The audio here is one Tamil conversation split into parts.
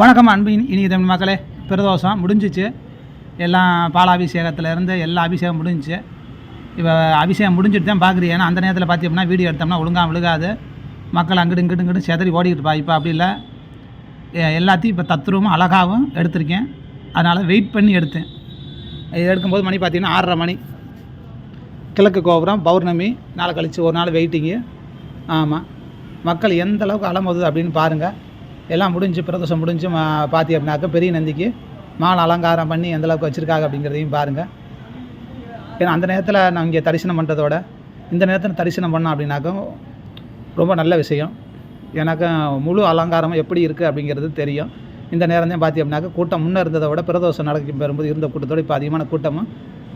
வணக்கம் அன்பு இனி இனிய தமிழ் மக்களே. பிரதோஷம் முடிஞ்சிச்சு. எல்லாம் பாலாபிஷேகத்துலேருந்து எல்லா அபிஷேகம் முடிஞ்சிச்சு. இப்போ அபிஷேகம் முடிஞ்சிட்டு தான் பார்க்குறீங்க ஏன்னா அந்த நேரத்தில் பார்த்தீங்கன்னா வீடியோ எடுத்தோம்னா ஒழுங்காக விழுகாது. மக்கள் அங்கிட்டு இங்கிட்டு இங்கிட்டு செதறி ஓடிக்கிட்டு பா இப்போ அப்படி இல்லை. எல்லாத்தையும் இப்போ தத்ரூபமாக அழகாகவும் எடுத்திருக்கேன். அதனால் வெயிட் பண்ணி எடுத்தேன். இது எடுக்கும்போது மணி பார்த்தீங்கன்னா ஆறரை மணி. கிழக்கு கோபுரம் பௌர்ணமி நாளை கழித்து ஒரு நாள் வெயிட்டிங்கு ஆமாம் மக்கள் எந்த அளவுக்கு அலமோதுது அப்படின்னு பாருங்கள் எல்லாம் முடிஞ்சு பிரதோஷம் முடிஞ்சு மா பார்த்தி அப்படின்னாக்க பெரிய நந்திக்கு மாலை அலங்காரம் பண்ணி எந்தளவுக்கு வச்சுருக்காங்க அப்படிங்கிறதையும் பாருங்கள் ஏன்னா அந்த நேரத்தில் நான் இங்கே தரிசனம் பண்ணுறதோட இந்த நேரத்தில் தரிசனம் பண்ணோம் அப்படின்னாக்கும் ரொம்ப நல்ல விஷயம். எனக்கு முழு அலங்காரமும் எப்படி இருக்குது அப்படிங்கிறது தெரியும். இந்த நேரம் தான் பார்த்தி அப்படின்னாக்க கூட்டம் முன்னே இருந்ததை விட பிரதோஷம் நடக்கும் பெறும்போது இருந்த கூட்டத்தோடு இப்போ அதிகமான கூட்டமும்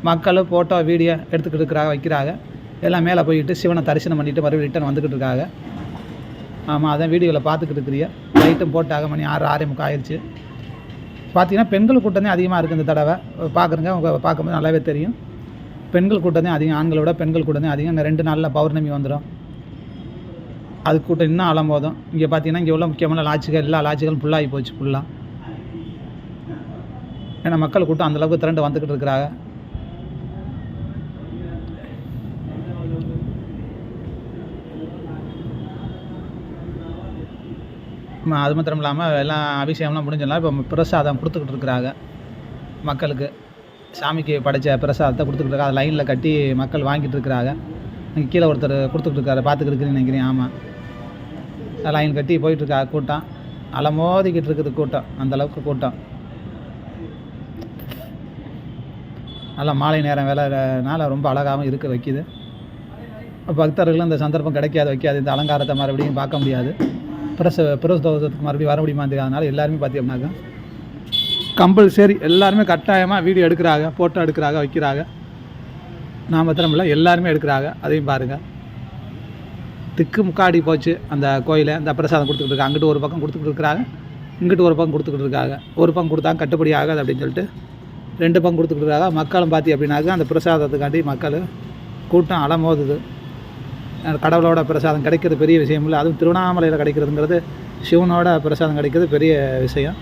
மக்கள் ஃபோட்டோ வீடியோ எடுத்துக்கிட்டு இருக்கிறாங்க வைக்கிறாங்க. எல்லாம் மேலே போயிட்டு சிவனை தரிசனம் பண்ணிட்டு மறுபடியும் ரிட்டன் வந்துக்கிட்டு இருக்காங்க. ஆமாம் அதான் வீடியோவில் பார்த்துக்கிட்டு இருக்கிறியா லைட்டும் போட்டாக மணி ஆறு ஆறே முக்கால் ஆயிடுச்சு. பார்த்தீங்கன்னா பெண்கள் கூட்டமே அதிகமாக இருக்குது இந்த தடவை. பார்க்குறங்க உங்கள் பார்க்கும்போது நல்லாவே தெரியும். பெண்கள் கூட்டமே அதிகம் ஆண்களை விட பெண்கள் கூட்டமே அதிகம். இந்த ரெண்டு நாளில் பௌர்ணமி வந்துடும். அது கூட்டம் இன்னும் அலம் போதும். இங்கே பார்த்தீங்கன்னா இங்கே உள்ள முக்கியமான லாட்சிகள் எல்லா லாட்சிகளும் ஃபுல்லாகி போச்சு ஃபுல்லாக ஏன்னா மக்கள் கூட்டம் அந்தளவுக்கு திரண்டு வந்துக்கிட்டு இருக்கிறாங்க. அது மாத்திரம் இல்லாமல் எல்லாம் அபிஷேகம்லாம் முடிஞ்சலாம் இப்போ பிரசாதம் கொடுத்துக்கிட்டு இருக்கிறாங்க மக்களுக்கு. சாமிக்கு படைச்ச பிரசாதத்தை கொடுத்துக்கிட்டு இருக்காங்க. அதை லைனில் கட்டி மக்கள் வாங்கிட்டு இருக்கிறாங்க. இங்கே கீழே ஒருத்தர் கொடுத்துக்கிட்டு இருக்காரு. பார்த்துக்கிட்டு நினைக்கிறேன். ஆமாம் லைன் கட்டி போயிட்டுருக்கா கூட்டம். அலமோதிக்கிட்டு இருக்குது கூட்டம். அந்த அளவுக்கு கூட்டம். நல்லா மாலை நேரம் வேலைனால ரொம்ப அழகாகவும் இருக்க வைக்குது. பக்தர்களும் இந்த சந்தர்ப்பம் கிடைக்காது வைக்காது. இந்த அலங்காரத்தை மறுபடியும் பார்க்க முடியாது. பிரச பிரசோதத்துக்கு மறுபடியும் வர முடியுமா தெரியாதனால எல்லாருமே பார்த்தீங்கன்னாக்கா கம்பல்சரி எல்லாருமே கட்டாயமாக வீடியோ எடுக்கிறாங்க ஃபோட்டோ எடுக்கிறாங்க வைக்கிறாங்க. நான் மாத்திரம் இல்லை எல்லாருமே எடுக்கிறாங்க. அதையும் பாருங்கள் திக்கு முக்காடி போச்சு அந்த கோயிலை அந்த பிரசாதம் கொடுத்துக்கிட்டு இருக்காங்க. அங்கிட்டு ஒரு பக்கம் கொடுத்துக்கிட்டு இருக்கிறாங்க இங்கிட்டு ஒரு பக்கம் கொடுத்துக்கிட்டு இருக்காங்க. ஒரு பக்கம் கொடுத்தா கட்டுப்படி ஆகாது அப்படின்னு சொல்லிட்டு ரெண்டு பக்கம் கொடுத்துக்கிட்டு இருக்காங்க. மக்களும் பார்த்தி அப்படின்னாக்க அந்த பிரசாதத்துக்காண்டி மக்கள் கூட்டம் அலமோதுது கடவுளோட பிரசாதம் கிடைக்கிறது பெரிய விஷயம் இல்லை. அதுவும் திருவண்ணாமலையில் கிடைக்கிறதுங்கிறது சிவனோட பிரசாதம் கிடைக்கிறது பெரிய விஷயம்.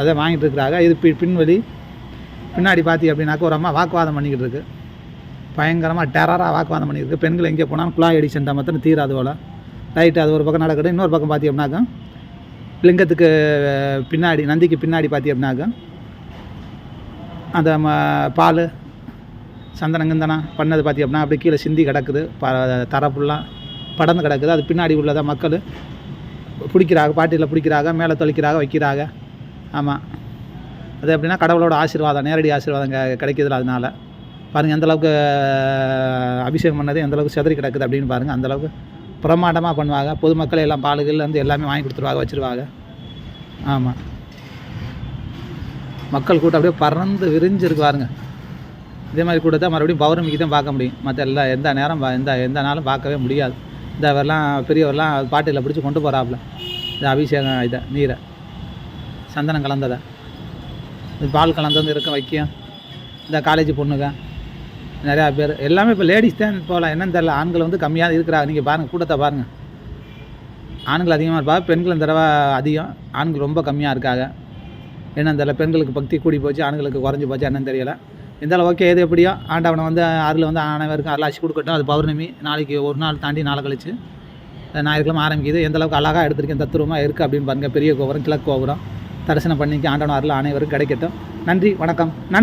அதை வாங்கிட்டு இருக்கிறாங்க. இது பி பின்வழி. பின்னாடி பார்த்தி அப்படின்னாக்க ஒரு அம்மா வாக்குவாதம் பண்ணிக்கிட்டு இருக்குது பயங்கரமாக டெரராக வாக்குவாதம் பண்ணியிருக்கு பெண்கள் எங்கே போனாலும் குழாய் அடி சென்றால் மாத்திரம் தீராது போல். ரைட்டு அது ஒரு பக்கம் நடக்குது. இன்னொரு பக்கம் பார்த்தி அப்படின்னாக்கா லிங்கத்துக்கு பின்னாடி நந்திக்கு பின்னாடி பார்த்தி அப்படின்னாக்கா அந்த ம பால் சந்தனங்கந்தனா பண்ணது பார்த்தி அப்படின்னா அப்படியே கீழே சிந்தி கிடக்குது. ப தர ஃபுல்லாக படர்ந்து கிடக்குது. அது பின்னாடி உள்ளதை மக்கள் பிடிக்கிறாங்க பாட்டியில் பிடிக்கிறாங்க மேலே தொளிக்கிறாங்க வைக்கிறாங்க ஆமாம் அது எப்படின்னா கடவுளோட ஆசீர்வாதம் நேரடி ஆசீர்வாதம் க அதனால். பாருங்கள் எந்தளவுக்கு அபிஷேகம் பண்ணது எந்தளவுக்கு செதறி கிடக்குது அப்படின்னு பாருங்கள் அந்தளவுக்கு பிரமாண்டமாக பண்ணுவாங்க. பொதுமக்கள் எல்லாம் பாலுகள்லேருந்து எல்லாமே வாங்கி கொடுத்துருவாங்க வச்சுருவாங்க. ஆமாம் மக்கள் கூட்டம் அப்படியே பறந்து விரிஞ்சிருக்கு பாருங்கள் இதே மாதிரி கூட்டத்தை மறுபடியும் பௌர்ணமிக்கு தான் பார்க்க முடியும். மற்ற எல்லா எந்த நேரம் எந்த எந்த நாளும் பார்க்கவே முடியாது. இந்த அவரெல்லாம் பெரியவரெல்லாம் பாட்டில் பிடிச்சி கொண்டு போகிறாப்புல இந்த அபிஷேகம் இதை நீரை. சந்தனம் கலந்ததை. பால் கலந்தது இருக்க வைக்கும். இந்த காலேஜ் பொண்ணுங்க. நிறையா பேர். எல்லாமே இப்போ லேடிஸ் தான் போகலாம். என்னன்னு தெரில ஆண்கள் வந்து கம்மியாக இருக்கிறாங்க. நீங்கள் பாருங்கள் கூட்டத்தை பாருங்கள் ஆண்கள் அதிகமாக இருப்பாங்க பெண்கள் இந்த தடவை அதிகம். ஆண்கள் ரொம்ப கம்மியாக இருக்காங்க. என்னன்னு தெரில பெண்களுக்கு பக்தி கூடி போச்சு ஆண்களுக்கு குறைஞ்சி போச்சு என்னன்னு தெரியலை. இருந்தாலும் ஓகே எது எப்படியோ ஆண்டவனை வந்து அருள் வந்து அனைவருக்கும் அருளாசி கொடுக்கட்டும். அது பௌர்ணமி. நாளைக்கு ஒரு நாள் தாண்டி நாளை கழிச்சு ஞாயிற்றுக்கிழமை ஆரம்பிக்குது. எந்த அளவுக்கு அழகாக எடுத்திருக்கேன் தத்துருவமாக இருக்குது அப்படின்னு பாருங்கள் பெரிய கோபுரம் கிழக்கு கோபுரம். தரிசனம் பண்ணிக்கு ஆண்டவன் அருள் அனைவரும் கிடைக்கட்டும். நன்றி வணக்கம். நன்றி.